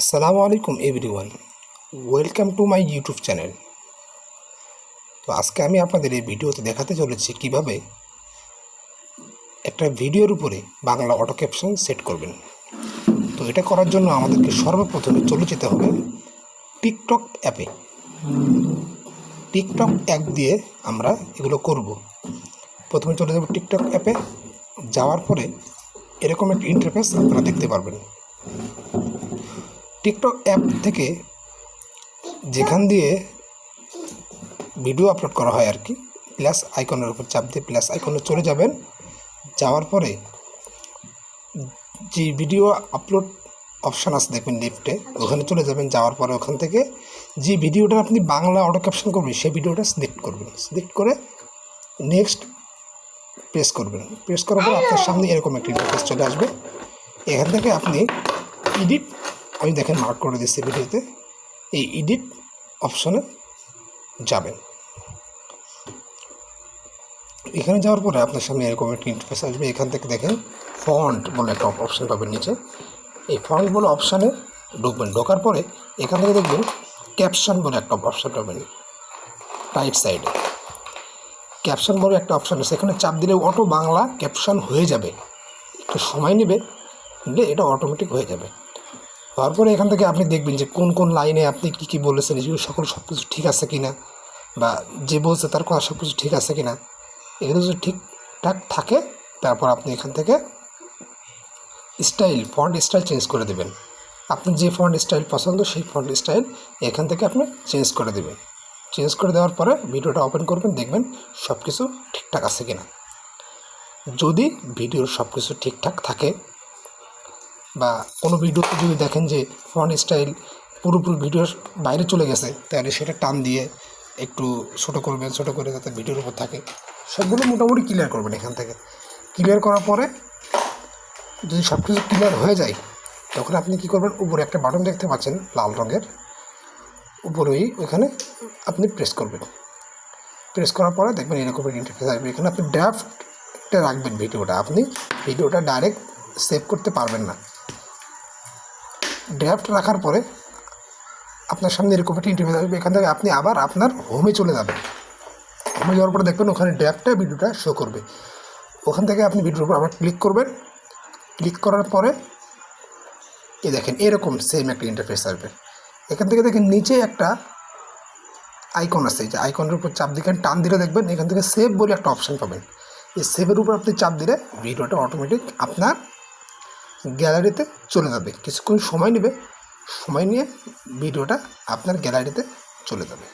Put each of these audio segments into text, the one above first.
আসসালামু আলাইকুম everyone. Welcome to my YouTube channel. তো আজকে আমি আপনাদের এই ভিডিওতে দেখাতে চলেছি কীভাবে একটা ভিডিওর উপরে বাংলা অটো ক্যাপশন সেট করবেন। তো এটা করার জন্য আমাদেরকে সর্বপ্রথমে চলে যেতে হবে টিকটক অ্যাপে। টিকটক অ্যাপ দিয়ে আমরা এগুলো করব। প্রথমে চলে যাব টিকটক অ্যাপে। যাওয়ার পরে এরকম একটা ইন্টারফেস আপনারা দেখতে পারবেন। টিকটক অ্যাপ থেকে যেখান দিয়ে ভিডিও আপলোড করা হয় আর কি প্লাস আইকনের উপর চাপ দিয়ে প্লাস আইকনে চলে যাবেন। যাওয়ার পরে যে ভিডিও আপলোড অপশান আছে দেখবেন লেফটে ওখানে চলে যাবেন, যাওয়ার পরে ওখান থেকে যে ভিডিওটা আপনি বাংলা অটো ক্যাপশন করবেন, সেই ভিডিওটা সিলেক্ট করবেন। সিলেক্ট করে নেক্সট প্রেস করবেন। প্রেস করার পর আপনার সামনে এরকম একটা ইন্টারফেস চলে আসবে। এখান থেকে আপনি এডিট আমি দেখেন মার্ক করে দিচ্ছি ভিডিওতে এই এডিট অপশনে যাবেন। এখানে যাওয়ার পরে আপনার সামনে এরকম একটা ইন্টারফেস আসবে। এখান থেকে দেখেন ফন্ট বলে একটা অপশন পাবেন নিচে। এই ফন্ট বলে অপশানে ঢুকবেন। ঢোকার পরে এখান থেকে দেখবেন ক্যাপশন বলে একটা অপশান পাবেন রাইট সাইডে ক্যাপশন বলে একটা অপশান আছে। এখানে চাপ দিলে অটো বাংলা ক্যাপশন হয়ে যাবে। একটু সময় নেবে এটা অটোমেটিক হয়ে যাবে। হওয়ার পরে এখান থেকে আপনি দেখবেন যে কোন কোন লাইনে আপনি কী কী বলেছেন এগুলো সকল সব কিছু ঠিক আছে কি না বা যে বলছে তার কথা সব কিছু ঠিক আছে কি না এগুলো যদি ঠিকঠাক থাকে, তারপর আপনি এখান থেকে স্টাইল, ফন্ট স্টাইল চেঞ্জ করে দেবেন। আপনি যে ফন্ট স্টাইল পছন্দ, সেই ফন্ট স্টাইল এখান থেকে আপনি চেঞ্জ করে দেবেন। চেঞ্জ করে দেওয়ার পরে ভিডিওটা ওপেন করবেন, দেখবেন সব কিছু ঠিকঠাক আছে কি না যদি ভিডিওর সব কিছু ঠিকঠাক থাকে বা কোনো ভিডিওতে যদি দেখেন যে ফন্ট স্টাইল পুরোপুরি ভিডিওর বাইরে চলে গেছে, তাহলে সেটা টান দিয়ে একটু ছোটো করবেন, ছোটো করে যাতে ভিডিওর উপর থাকে। সবগুলো মোটামুটি ক্লিয়ার করবেন এখান থেকে। ক্লিয়ার করার পরে যদি সব কিছু ক্লিয়ার হয়ে যায়, তখন আপনি কী করবেন? উপরে একটা বাটন দেখতে পাচ্ছেন, লাল রঙের। উপরেই ওইখানে আপনি প্রেস করবেন। প্রেস করার পরে দেখবেন এরকম ইন্টারফেস আসবে। এখানে আপনি ড্রাফটে রাখবেন ভিডিওটা আপনি ভিডিওটা ডাইরেক্ট সেভ করতে পারবেন না। ড্রাফট রাখার পরে আপনার সামনে এরকম একটা ইন্টারভিউ আসবে। এখান থেকে আপনি আবার আপনার হোমে চলে যাবেন। হোমে যাওয়ার পরে দেখবেন ওখানে ড্রাফটে ভিডিওটা শো করবে। ওখান থেকে আপনি ভিডিওর উপর আবার ক্লিক করবেন। ক্লিক করার পরে এ দেখেন, এরকম সেম একটা ইন্টারফেস আসবে। এখান থেকে দেখেন নিচে একটা আইকন আছে। যে আইকনের উপর চাপ দিকে টান দিলে দেখবেন এখান থেকে সেভ বলে একটা অপশান পাবেন। এই সেভের উপর আপনি চাপ দিলে ভিডিওটা অটোমেটিক আপনার গ্যালারিতে চলে যাবে। কিছুক্ষণ সময় নেবে। সময় নিয়ে ভিডিওটা আপনার গ্যালারিতে চলে যাবে।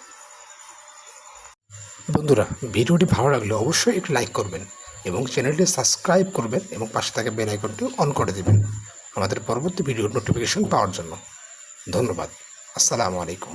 বন্ধুরা, ভিডিওটি ভালো লাগলে অবশ্যই একটু লাইক করবেন এবং চ্যানেলটি সাবস্ক্রাইব করবেন এবং পাশে থাকা বেল আইকনটি অন করে দেবেন আমাদের পরবর্তী ভিডিওর নোটিফিকেশন পাওয়ার জন্য। ধন্যবাদ। আসসালামু আলাইকুম।